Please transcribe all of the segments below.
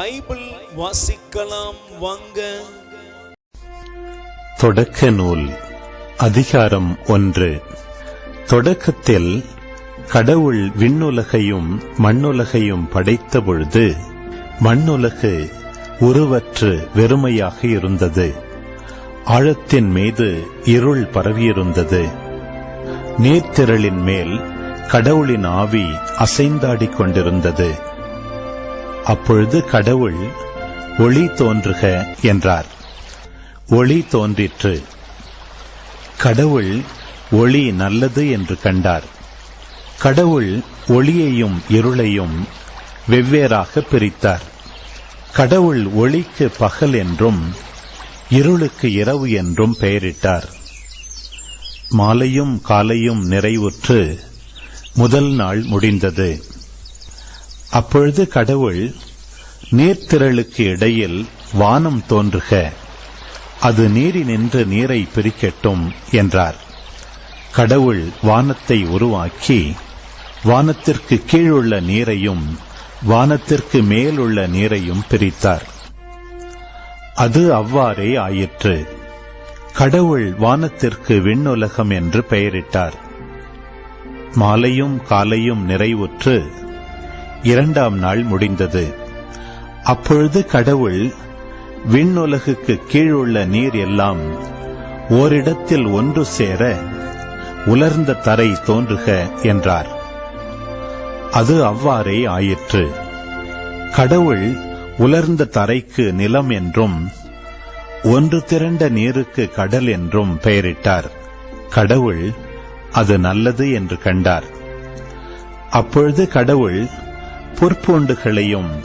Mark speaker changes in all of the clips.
Speaker 1: Bible வாசிக்கலாம் வாங்க.
Speaker 2: தொடக்க நூல் அதிகாரம் ஒன்று. தொடக்கத்தில் கடவுள் விண்ணுலகையும் மண்ணுலகையும் படைத்த பொழுது மண்ணுலகு உருவற்று வெறுமையாக இருந்தது. ஆழத்தின் மீது இருள் பரவியிருந்தது. நீர்த்திரளின் மேல் கடவுளின் ஆவி அசைந்தாடிக் கொண்டிருந்தது. அப்பொழுது கடவுள் ஒளி தோன்றுக என்றார். ஒளி தோன்றிற்று. கடவுள் ஒளி நல்லது என்று கண்டார். கடவுள் ஒளியையும் இருளையும் வெவ்வேறாக பிரித்தார். கடவுள் ஒளிக்கு பகல் என்றும் இருளுக்கு இரவு என்றும் பெயரிட்டார். மாலையும் காலையும் நிறைவுற்று முதல் நாள் முடிந்தது. அப்பொழுது கடவுள் நீர்த்திரளுக்கு இடையில் வானம் தோன்றுக. அது நீரினின்று நீரை பிரிக்கட்டும் என்றார். கடவுள் வானத்தை உருவாக்கி வானத்திற்கு கீழுள்ள நீரையும் வானத்திற்கு மேலுள்ள நீரையும் பிரித்தார். அது அவ்வாறே ஆயிற்று. கடவுள் வானத்திற்கு விண்ணுலகம் என்று பெயரிட்டார். மாலையும் காலையும் நிறைவுற்று இரண்டாம் நாள் முடிந்தது. அப்பொழுது கடவுள் விண்ணுலகுக்கு கீழுள்ள நீர் எல்லாம் ஓரிடத்தில் ஒன்று சேர உலர்ந்த தரை தோன்றுக என்றார். அது அவ்வாறே ஆயிற்று. கடவுள் உலர்ந்த தரைக்கு நிலம் என்றும் ஒன்று திரண்ட நீருக்கு கடல் என்றும் பெயரிட்டார். கடவுள் அது நல்லது என்று கண்டார். அப்பொழுது கடவுள் புற்பூண்டுகளையும்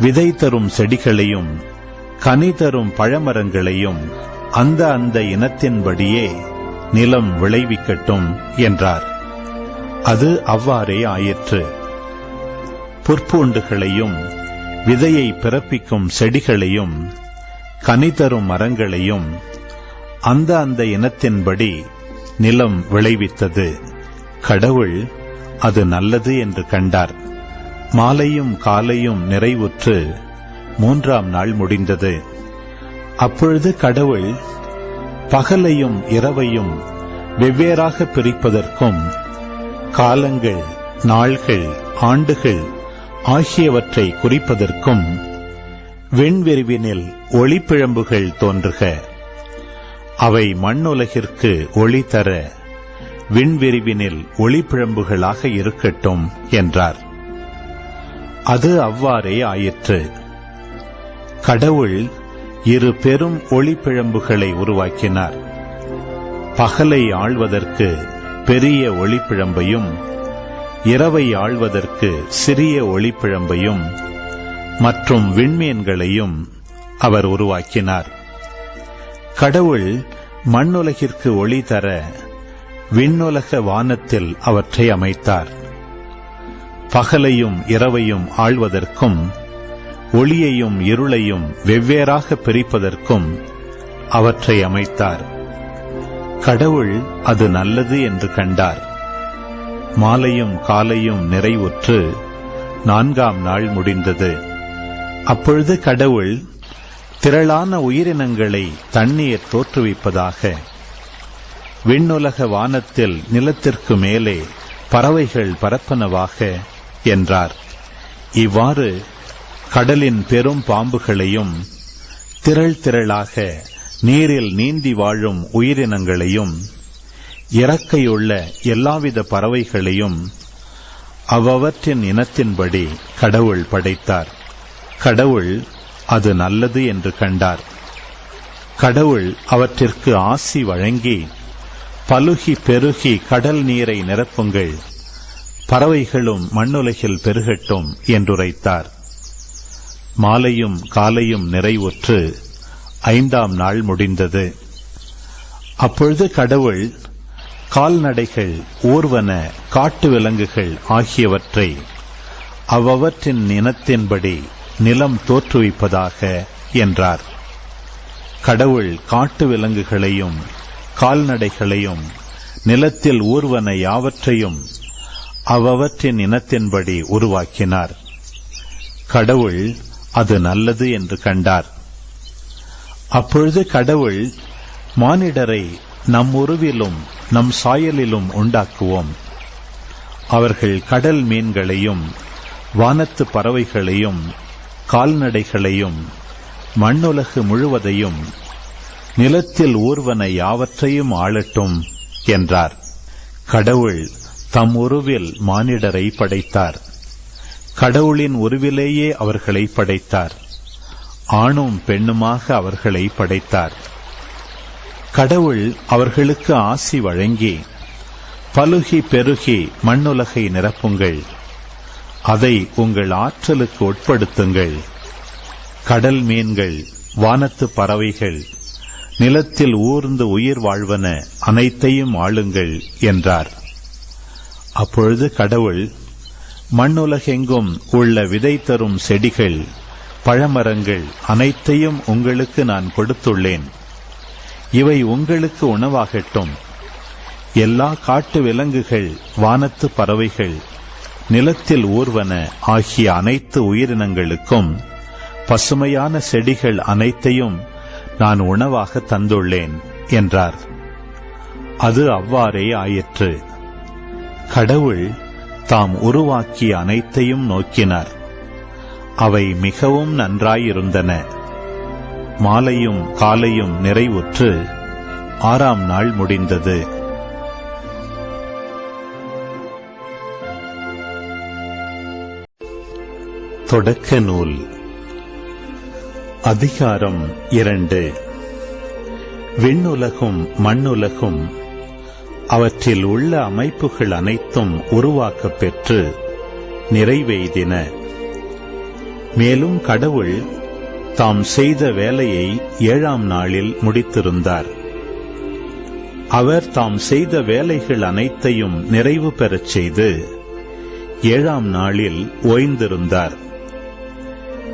Speaker 2: விதை தரும் செடிகளையும் கனி தரும் பழமரங்களையும் அந்த அந்த இனத்தின்படியே நிலம் விளைவிக்கட்டும் என்றார். அது அவ்வாறே ஆயிற்று. புற்பூண்டுகளையும் விதையை பிறப்பிக்கும் செடிகளையும் கனி தரும் மரங்களையும் அந்த அந்த இனத்தின்படி நிலம் விளைவித்தது. கடவுள் அது நல்லது என்று கண்டார். மாலையும் காலையும் நிறைவுற்று மூன்றாம் நாள் முடிந்தது. அப்பொழுது கடவுள் பகலையும் இரவையும் வெவ்வேறாக பிரிப்பதற்கும் காலங்கள் நாள்கள் ஆண்டுகள் ஆகியவற்றை குறிப்பதற்கும் விண்விரிவினில் ஒளிப்பிழம்புகள் தோன்றுக. அவை மண்ணுலகிற்கு ஒளி தர விண்விரிவினில் ஒளிப்பிழம்புகளாக இருக்கட்டும் என்றார். அது அவ்வாறே ஆயிற்று. கடவுள் இரு பெரும் ஒளிப்பிழம்புகளை உருவாக்கினார். பகலை ஆள்வதற்கு பெரிய ஒளிப்பிழம்பையும் இரவை ஆள்வதற்கு சிறிய ஒளிப்பிழம்பையும் மற்றும் விண்மீன்களையும் அவர் உருவாக்கினார். கடவுள் மண்ணுலகிற்கு ஒளி தர விண்ணுலக வானத்தில் அவற்றை அமைத்தார். பகலையும் இரவையும் ஆள்வதற்கும் ஒளியையும் இருளையும் வெவ்வேறாக பிரிப்பதற்கும் அவற்றை அமைத்தார். கடவுள் அது நல்லது என்று கண்டார். மாலையும் காலையும் நிறைவுற்று நான்காம் நாள் முடிந்தது. அப்பொழுது கடவுள் திரளான உயிரினங்களை தண்ணீர் தோற்றுவிப்பதாக விண்ணுலக வானத்தில் நிலத்திற்கு மேலே பறவைகள் பரப்பனவாக என்றார். இவ்வாறு கடலின் பெரும் பாம்புகளையும் திரள் திரளாக நீரில் நீந்தி வாழும் உயிரினங்களையும் இறக்கையுள்ள எல்லாவித பறவைகளையும் அவ்வவற்றின் இனத்தின்படி கடவுள் படைத்தார். கடவுள் அது நல்லது என்று கண்டார். கடவுள் அவற்றிற்கு ஆசி வழங்கி பலுகி பெருகி கடல் நீரை நிரப்புங்கள். பறவைகளும் மண்ணுலகில் பெருகட்டும் என்றுரைத்தார். மாலையும் காலையும் நிறைவுற்று ஐந்தாம் நாள் முடிந்தது. அப்பொழுது கடவுள் கால்நடைகள் ஊர்வன காட்டு விலங்குகள் ஆகியவற்றை அவ்வவற்றின் இனத்தின்படி நிலம் தோற்றுவிப்பதாக என்றார். கடவுள் காட்டு விலங்குகளையும் கால்நடைகளையும் நிலத்தில் ஊர்வன யாவற்றையும் அவ்வவற்றின் இனத்தின்படி உருவாக்கினார். கடவுள் அது நல்லது என்று கண்டார். அப்பொழுது கடவுள் மானிடரை நம் உருவிலும் நம் சாயலிலும் உண்டாக்குவோம். அவர்கள் கடல் மீன்களையும் வானத்து பறவைகளையும் கால்நடைகளையும் மண்ணுலகு முழுவதையும் நிலத்தில் ஊர்வன யாவற்றையும் ஆளட்டும் என்றார். கடவுள் தம் உருவில் மானிடரை படைத்தார். கடவுளின் உருவிலேயே அவர்களை படைத்தார். ஆணும் பெண்ணுமாக அவர்களை படைத்தார். கடவுள் அவர்களுக்கு ஆசி வழங்கி பலுகி பெருகி மண்ணுலகை நிரப்புங்கள். அதை உங்கள் ஆற்றலுக்கு உட்படுத்துங்கள். கடல் மீன்கள் வானத்து பறவைகள் நிலத்தில் ஊர்ந்து உயிர் வாழ்வன அனைத்தையும் ஆளுங்கள் என்றார். அப்பொழுது கடவுள் மண்ணுலகெங்கும் உள்ள விதை தரும் செடிகள் பழமரங்கள் அனைத்தையும் உங்களுக்கு நான் கொடுத்துள்ளேன். இவை உங்களுக்கு உணவாகட்டும். எல்லா காட்டு விலங்குகள் வானத்து பறவைகள் நிலத்தில் ஊர்வன ஆகிய அனைத்து உயிரினங்களுக்கும் பசுமையான செடிகள் அனைத்தையும் நான் உணவாக தந்துள்ளேன் என்றார். அது அவ்வாறே ஆயிற்று. கடவுள் தாம் உருவாக்கிய அனைத்தையும் நோக்கினார். அவை மிகவும் நன்றாயிருந்தன. மாலையும் காலையும் நிறைவுற்று ஆறாம் நாள் முடிந்தது. தொடக்க நூல். அதிகாரம் இரண்டு. விண்ணுலகும் மண்ணுலகும் அவற்றில் உள்ள அமைப்புகள் அனைத்தும் உருவாக்கப் பெற்று நிறைவெய்தின மேலும் கடவுள் தாம் செய்த வேலையை ஏழாம் நாளில் முடித்திருந்தார். அவர் தாம் செய்த வேலைகள் அனைத்தையும் நிறைவு பெறச் செய்து ஏழாம் நாளில் ஓய்ந்திருந்தார்.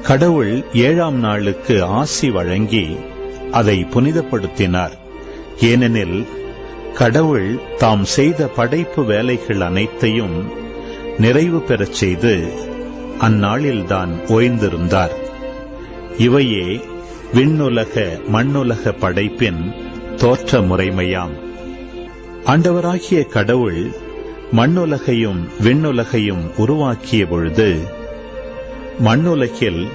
Speaker 2: கடவுள் ஏழாம் நாளுக்கு ஆசி வழங்கி அதை புனிதப்படுத்தினார். ஏனெனில் கடவுள் தாம் செய்த படைப்பு வேலைகள் அனைத்தையும் நிறைவு பெறச் செய்து அந்நாளில்தான் ஓய்ந்திருந்தார். இவையே விண்ணுலக மண்ணுலக படைப்பின் தோற்ற முறைமையாம் ஆண்டவராகிய கடவுள் மண்ணுலகையும் விண்ணுலகையும் உருவாக்கிய பொழுது மண்ணுலகில்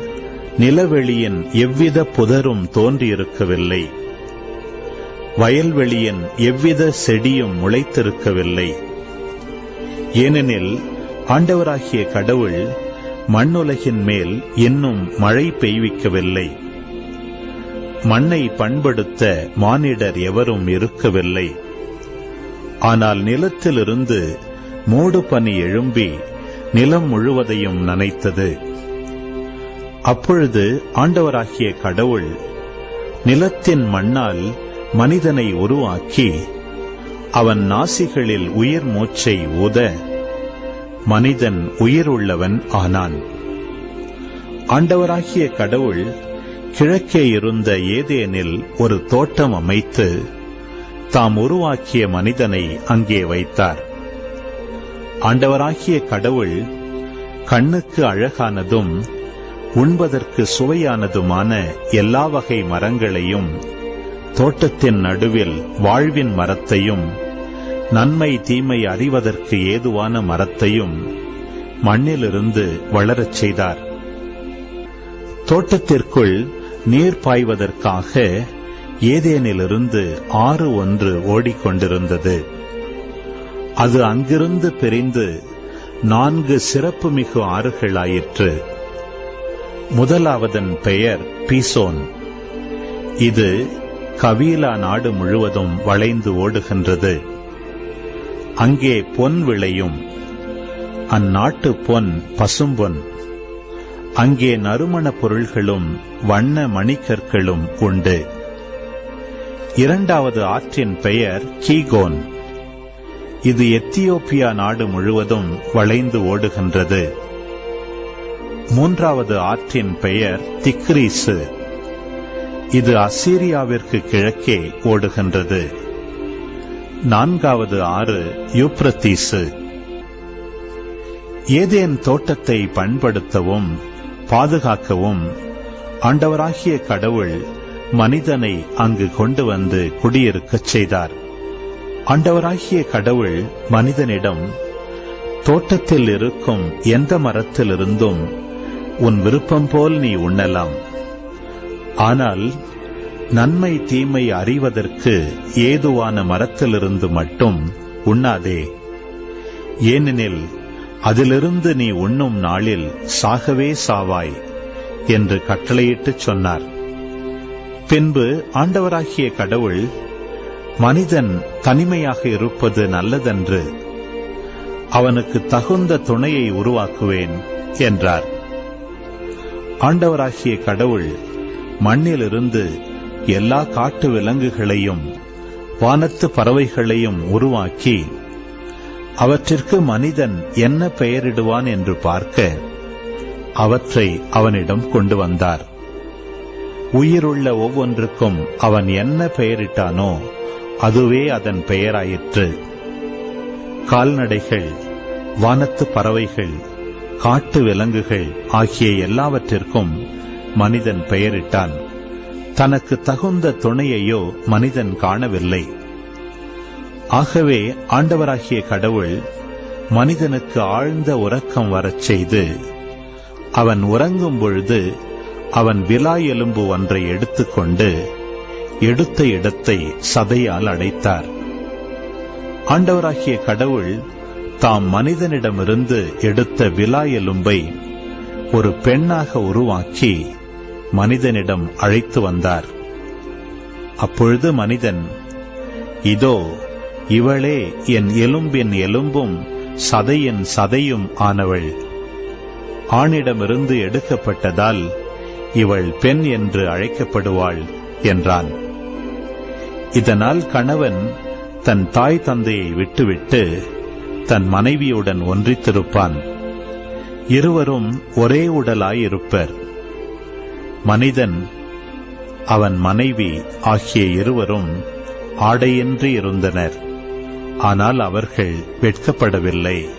Speaker 2: நிலவெளியின் எவ்வித புதரும் தோன்றியிருக்கவில்லை. வயல்வெளியின் எவ்வித செடியும் முளைத்திருக்கவில்லை. ஏனெனில் ஆண்டவராகிய கடவுள் மண்ணுலகின் மேல் இன்னும் மழை பெய்விக்கவில்லை. மண்ணை பண்படுத்த மானிடர் எவரும் இருக்கவில்லை. ஆனால் நிலத்திலிருந்து மூடு பனி எழும்பி நிலம் முழுவதையும் நனைத்தது. அப்பொழுது ஆண்டவராகிய கடவுள் நிலத்தின் மண்ணால் மனிதனை உருவாக்கி அவன் நாசிகளில் உயிர் மூச்சை ஊத மனிதன் உயிருள்ளவன் ஆனான். ஆண்டவராகிய கடவுள் கிழக்கே இருந்த ஏதேனில் ஒரு தோட்டம் அமைத்து தாம் உருவாக்கிய மனிதனை அங்கே வைத்தார். ஆண்டவராகிய கடவுள் கண்ணுக்கு அழகானதும் உண்பதற்கு சுவையானதுமான எல்லா வகை மரங்களையும் தோட்டத்தின் நடுவில் வாழ்வின் மரத்தையும் நன்மை தீமை அறிவதற்கு ஏதுவான மரத்தையும் மண்ணிலிருந்து வளரச் செய்தார். தோட்டத்திற்குள் நீர் பாய்வதற்காக ஏதேனிலிருந்து ஆறு ஒன்று ஓடிக்கொண்டிருந்தது. அது அங்கிருந்து பிரிந்து நான்கு சிறப்புமிகு ஆறுகளாயிற்று. முதலாவதன் பெயர் பீசோன். இது கபீலா நாடு முழுவதும் வளைந்து ஓடுகின்றது. அங்கே பொன் விளையும். அந்நாட்டு பொன் பசும்பொன். அங்கே நறுமணப் பொருள்களும் வண்ண மணிக்கற்களும் உண்டு. இரண்டாவது ஆற்றின் பெயர் கீகோன். இது எத்தியோப்பியா நாடு முழுவதும் வளைந்து ஓடுகின்றது. மூன்றாவது ஆற்றின் பெயர் திக்ரீசு. இது அசீரியாவிற்கு கிழக்கே ஓடுகின்றது. நான்காவது ஆறு யூப்ரத்தீசு. ஏதேன் தோட்டத்தை பண்படுத்தவும் பாதுகாக்கவும் ஆண்டவராகிய கடவுள் மனிதனை அங்கு கொண்டு வந்து குடியிருக்கச் செய்தார். ஆண்டவராகிய கடவுள் மனிதனிடம் தோட்டத்தில் இருக்கும் எந்த மரத்திலிருந்தும் உன் விருப்பம் போல் நீ உண்ணலாம். ஆனால் நன்மை தீமை அறிவதற்கு ஏதுவான மரத்திலிருந்து மட்டும் உண்ணாதே. ஏனெனில் அதிலிருந்து நீ உண்ணும் நாளில் சாகவே சாவாய் என்று கட்டளையிட்டுச் சொன்னார். பின்பு ஆண்டவராகிய கடவுள் மனிதன் தனிமையாக இருப்பது நல்லதன்று அவனுக்கு தகுந்த துணையை உருவாக்குவேன் என்றார். ஆண்டவராகிய கடவுள் மண்ணிலிருந்து எல்லா காட்டு விலங்குகளையும் வானத்து பறவைகளையும் உருவாக்கி அவற்றிற்கு மனிதன் என்ன பெயரிடுவான் என்று பார்க்க அவற்றை அவனிடம் கொண்டு வந்தார். உயிருள்ள ஒவ்வொன்றுக்கும் அவன் என்ன பெயரிட்டானோ அதுவே அதன் பெயராயிற்று. கால்நடைகள் வானத்து பறவைகள் காட்டு விலங்குகள் ஆகிய எல்லாவற்றிற்கும் மனிதன் பெயரிட்டான். தனக்கு தகுந்த துணையையோ மனிதன் காணவில்லை. ஆகவே ஆண்டவராகிய கடவுள் மனிதனுக்கு ஆழ்ந்த உறக்கம் வரச் செய்து அவன் உறங்கும் பொழுது அவன் விலா எலும்பு ஒன்றை எடுத்துக்கொண்டு எடுத்த இடத்தை சதையால் அடைத்தார். ஆண்டவராகிய கடவுள் தாம் மனிதனிடமிருந்து எடுத்த விலா எலும்பை ஒரு பெண்ணாக உருவாக்கி மனிதனிடம் அழைத்து வந்தார். அப்பொழுது மனிதன் இதோ இவளே என் எலும்பின் எலும்பும் சதையின் சதையும் ஆனவள். ஆணிடமிருந்து எடுக்கப்பட்டதால் இவள் பெண் என்று அழைக்கப்படுவாள் என்றான். இதனால் கணவன் தன் தாய் தந்தையை விட்டுவிட்டு தன் மனைவியுடன் ஒன்றித்திருப்பான். இருவரும் ஒரே உடலாயிருப்பர் மனிதன் அவன் மனைவி ஆகிய இருவரும் ஆடையின்றி இருந்தனர். ஆனால் அவர்கள் வெட்கப்படவில்லை.